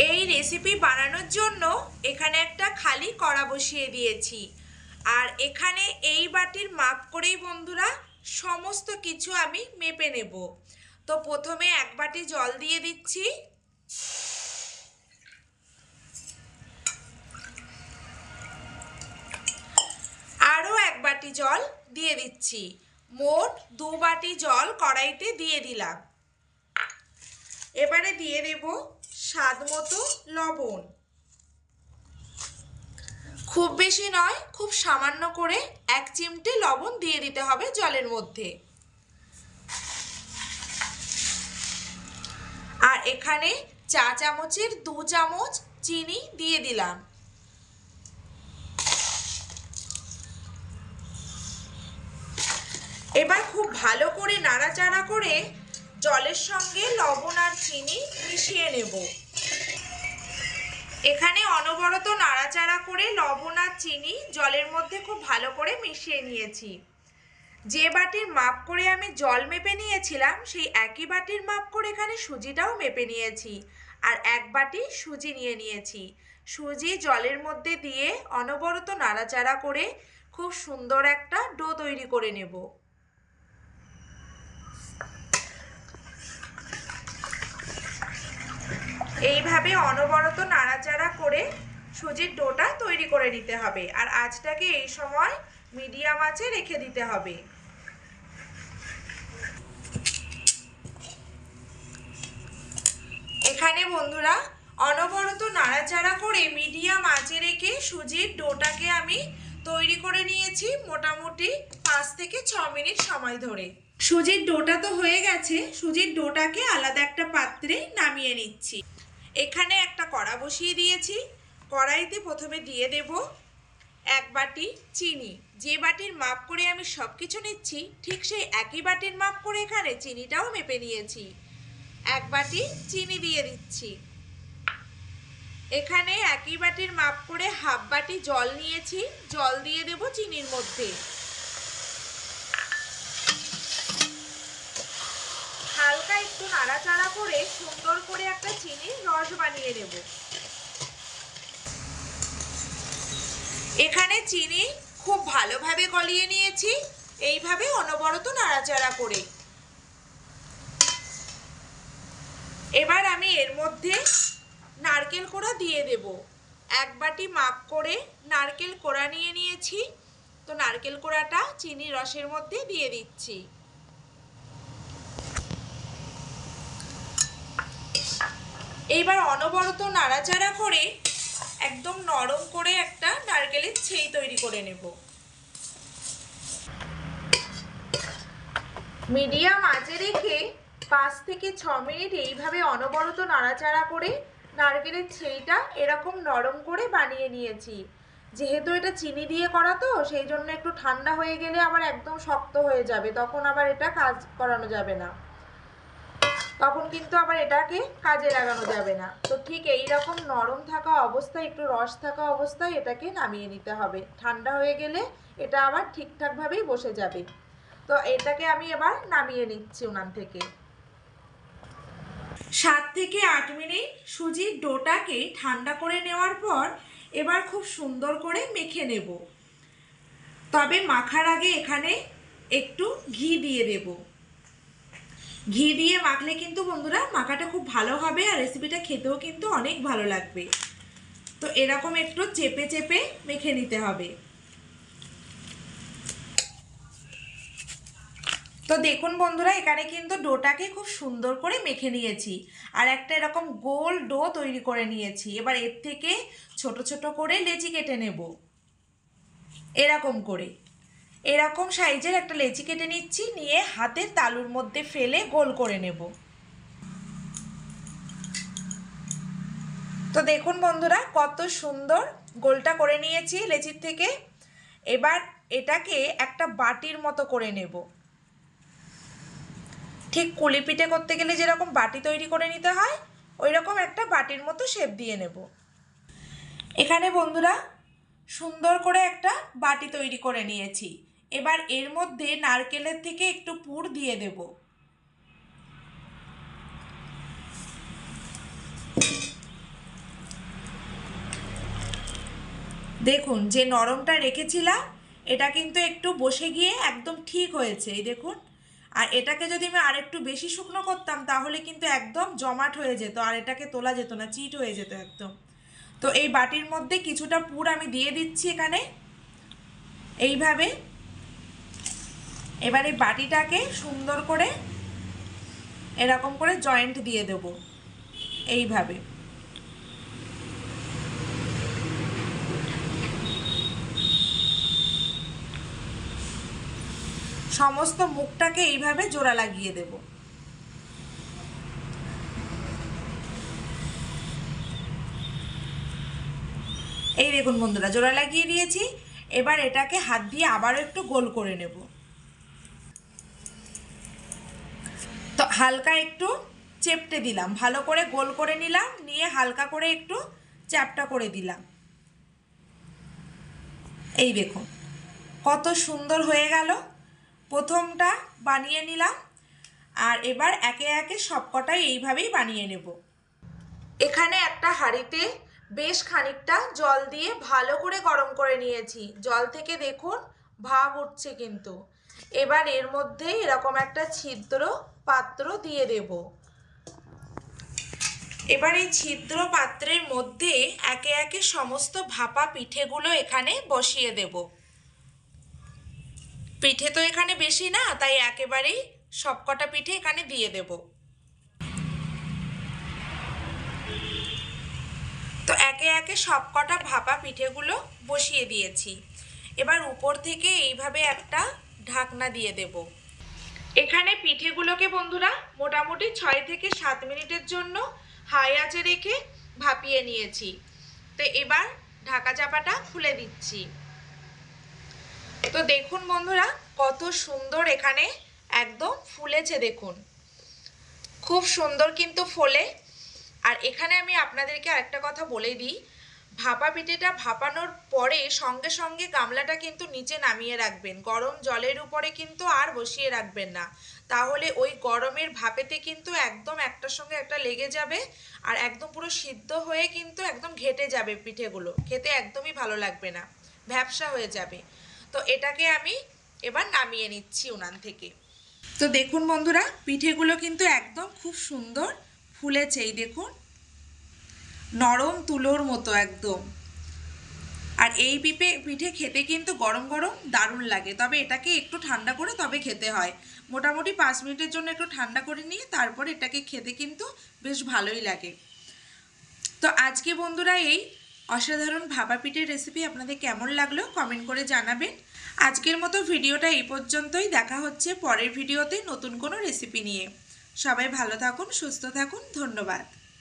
এই রেসিপি বানানোর জন্য এখানে একটা খালি কড়া বসিয়ে দিয়েছি। আর এখানে এই বাটির মাপ করেই বন্ধুরা সমস্ত কিছু আমি মেপে নেব। তো প্রথমে এক বাটি জল দিয়ে দিচ্ছি। আরও এক বাটি জল দিয়ে দিচ্ছি। মোট দু বাটি জল কড়াইতে দিয়ে দিলাম। এবারে দিয়ে দেব স্বাদ মতো লবণ। খুব বেশি নয়, খুব সামান্য করে এক চিমটে লবণ দিয়ে দিতে হবে জলের মধ্যে। আর এখানে চা চামচের দু চামচ চিনি দিয়ে দিলাম। এবার খুব ভালো করে নাড়াচাড়া করে জলের সঙ্গে লবণ আর চিনি মিশিয়ে নেব। এখানে অনবরত নাড়াচাড়া করে লবণ আর চিনি জলের মধ্যে খুব ভালো করে মিশিয়ে নিয়েছি। যে বাটির মাপ করে আমি জল মেপে নিয়েছিলাম, সেই একই বাটির মাপ করে এখানে সুজিটাও মেপে নিয়েছি আর এক বাটি সুজি নিয়ে নিয়েছি। সুজি জলের মধ্যে দিয়ে অনবরত নাড়াচাড়া করে খুব সুন্দর একটা ডো তৈরি করে নেব। এইভাবে অনবরত নাড়াচাড়া করে সুজির ডোটা তৈরি করে নিতে হবে। আর আঁচটাকে এই সময় মিডিয়াম আঁচে রেখে দিতে হবে। এখানে বন্ধুরা, অনবরত নাড়াচাড়া করে মিডিয়াম আঁচে রেখে সুজির ডোটাকে আমি তৈরি করে নিয়েছি মোটামুটি পাঁচ থেকে ছ মিনিট সময় ধরে। সুজির ডোটা তো হয়ে গেছে, সুজির ডোটাকে আলাদা একটা পাত্রে নামিয়ে নিচ্ছি। এখানে একটা কড়া বসিয়ে দিয়েছি। কড়াইতে প্রথমে দিয়ে দেব এক বাটি চিনি। যে বাটির মাপ করে আমি সব কিছু নিচ্ছি, ঠিক সেই একই বাটির মাপ করে এখানে চিনিটাও মেপে নিয়েছি। এক বাটি চিনি দিয়ে দিচ্ছি। এখানে একই বাটির মাপ করে হাফ বাটি জল নিয়েছি। জল দিয়ে দেব চিনির মধ্যে হালকা একটু নাড়াচাড়া করে সুন্দর করে একটা চিনির রস বানিয়ে নেব। এখানে চিনি খুব ভালোভাবে গলিয়ে নিয়েছি। এইভাবে অনবরত নাড়াচাড়া করে। এবার আমি এর মধ্যে নারকেল কোড়া দিয়ে দেব। এক বাটি মাপ করে নারকেল কোড়া নিয়ে নিয়েছি। তো নারকেল কোড়াটা চিনি রসের মধ্যে দিয়ে দিচ্ছি। এইবার অনবরত নাড়াচাড়া করে একদম নরম করে একটা নারকেলের ছেই তৈরি করে নেব। মিডিয়াম আঁচে রেখে পাঁচ থেকে ছ মিনিট এইভাবে অনবরত নাড়াচাড়া করে নারকেলের ছেইটা এরকম নরম করে বানিয়ে নিয়েছি। যেহেতু এটা চিনি দিয়ে করা তো, সেই জন্য একটু ঠান্ডা হয়ে গেলে আবার একদম শক্ত হয়ে যাবে, তখন আবার এটা কাজ করানো যাবে না। তখন কিন্তু আবার এটাকে কাজে লাগানো যাবে না। তো ঠিক এই রকম নরম থাকা অবস্থায়, একটু রস থাকা অবস্থায় এটাকে নামিয়ে নিতে হবে। ঠান্ডা হয়ে গেলে এটা আবার ঠিকঠাকভাবেই বসে যাবে। তো এটাকে আমি এবার নামিয়ে নিচ্ছি উনান থেকে। সাত থেকে আট মিনিট সুজির ডোটাকে ঠান্ডা করে নেওয়ার পর এবার খুব সুন্দর করে মেখে নেব। তবে মাখার আগে এখানে একটু ঘি দিয়ে দেবো। ঘি দিয়ে মাখলে কিন্তু বন্ধুরা মাখাটা খুব ভালো হবে আর রেসিপিটা খেতেও কিন্তু অনেক ভালো লাগবে। তো এরকম একটু চেপে চেপে মেখে নিতে হবে। তো দেখুন বন্ধুরা, এখানে কিন্তু ডোটাকে খুব সুন্দর করে মেখে নিয়েছি। আর একটা এরকম গোল ডো তৈরি করে নিয়েছি। এবার এর থেকে ছোট ছোট করে লেচি কেটে নেব। এরকম করে। এরকম সাইজের একটা লেচি কেটে নিচ্ছি, নিয়ে হাতের তালুর মধ্যে ফেলে গোল করে নেব। তো দেখুন বন্ধুরা, কত সুন্দর গোলটা করে নিয়েছি লেচির থেকে। এবার এটাকে একটা বাটির মতো করে নেব। ঠিক কুলি পিঠে করতে গেলে যেরকম বাটি তৈরি করে নিতে হয় ওই রকম একটা বাটির মতো শেপ দিয়ে নেব। এখানে বন্ধুরা, সুন্দর করে একটা বাটি তৈরি করে নিয়েছি। এবার এর মধ্যে নারকেলের থেকে একটু পুর দিয়ে দেব। দেখুন, যে নরমটা রেখেছিলাম, এটা কিন্তু একটু বসে গিয়ে একদম ঠিক হয়েছে, এই দেখুন। আর এটাকে যদি আমি আর একটু বেশি শুকনো করতাম, তাহলে কিন্তু একদম জমাট হয়ে যেত, আর এটাকে তোলা যেত না, চিট হয়ে যেত একদম। তো এই বাটির মধ্যে কিছুটা পুর আমি দিয়ে দিচ্ছি এখানে। এইভাবে এবার এই বাটিটাকে সুন্দর করে এরকম করে জয়েন্ট দিয়ে দেব। এইভাবে। সমস্ত মুখটাকে এইভাবে জোড়া লাগিয়ে দেব। এই দেখুন বন্ধুরা, জোড়া লাগিয়ে দিয়েছি। এবার এটাকে হাত দিয়ে আবারও একটু গোল করে নেব। তো হালকা একটু চেপটে দিলাম। ভালো করে গোল করে নিলাম, নিয়ে হালকা করে একটু চ্যাপটা করে দিলাম। এই দেখুন, কত সুন্দর হয়ে গেল। প্রথমটা বানিয়ে নিলাম, আর এবার একে একে সবকটাই এইভাবেই বানিয়ে নেব। এখানে একটা হাঁড়িতে বেশ খানিকটা জল দিয়ে ভালো করে গরম করে নিয়েছি। জল থেকে দেখুন, ভাব উঠছে কিন্তু। এবার এর মধ্যে এরকম একটা ছিদ্র পাত্র দিয়ে দেব। এবার এই ছিদ্র পাত্রের মধ্যে একে একে সমস্ত ভাপা পিঠেগুলো এখানে বসিয়ে দেব। পিঠে তো এখানে বেশি না, তাই একেবারেই সবকটা পিঠে এখানে দিয়ে দেব। তো একে একে সবকটা ভাপা পিঠেগুলো বসিয়ে দিয়েছি। এবার উপর থেকে এইভাবে একটা ঢাকনা দিয়ে দেব। এখানে পিঠেগুলোকে বন্ধুরা মোটামুটি ছয় থেকে সাত মিনিটের জন্য হাই আঁচে রেখে ভাপিয়ে নিয়েছি। তো এবার ঢাকা চাপাটা খুলে দিচ্ছি। তো দেখুন বন্ধুরা, কত সুন্দর এখানে একদম ফুলেছে দেখুন। খুব সুন্দর কিন্তু ফোলে। আর এখানে আমি আপনাদেরকে আরেকটা কথা বলে দিই ভাপা পিঠেটা ভাপানোর পরে সঙ্গে সঙ্গে গামলাটা কিন্তু নিচে নামিয়ে রাখবেন। গরম জলের উপরে কিন্তু আর বসিয়ে রাখবেন না। তাহলে ওই গরমের ভাপেতে কিন্তু একদম একটার সঙ্গে একটা লেগে যাবে আর একদম পুরো সিদ্ধ হয়ে কিন্তু একদম ঘেটে যাবে পিঠেগুলো। খেতে একদমই ভালো লাগবে না। ভ্যাবসা হয়ে যাবে। তো এটাকে আমি এবার নামিয়ে নিচ্ছি উনান থেকে। তো দেখুন বন্ধুরা, পিঠেগুলো কিন্তু একদম খুব সুন্দর ফুলেছে। এই দেখুন নরম তুলোর মতো একদম। আর এই পিঠে পিঠে খেতে কিন্তু গরম গরম দারুণ লাগে। তবে এটাকে একটু ঠান্ডা করে তবে খেতে হয়। মোটামুটি পাঁচ মিনিটের জন্য একটু ঠান্ডা করে নিয়ে তারপর এটাকে খেতে কিন্তু বেশ ভালোই লাগে। তো আজকে বন্ধুরা এই অসাধারণ ভাপা পিঠের রেসিপি আপনাদের কেমন লাগল কমেন্ট করে জানাবেন। আজকের মতো ভিডিওটা এই পর্যন্তই। দেখা হচ্ছে পরের ভিডিওতে নতুন কোনো রেসিপি নিয়ে। সবাই ভালো থাকুন, সুস্থ থাকুন। ধন্যবাদ।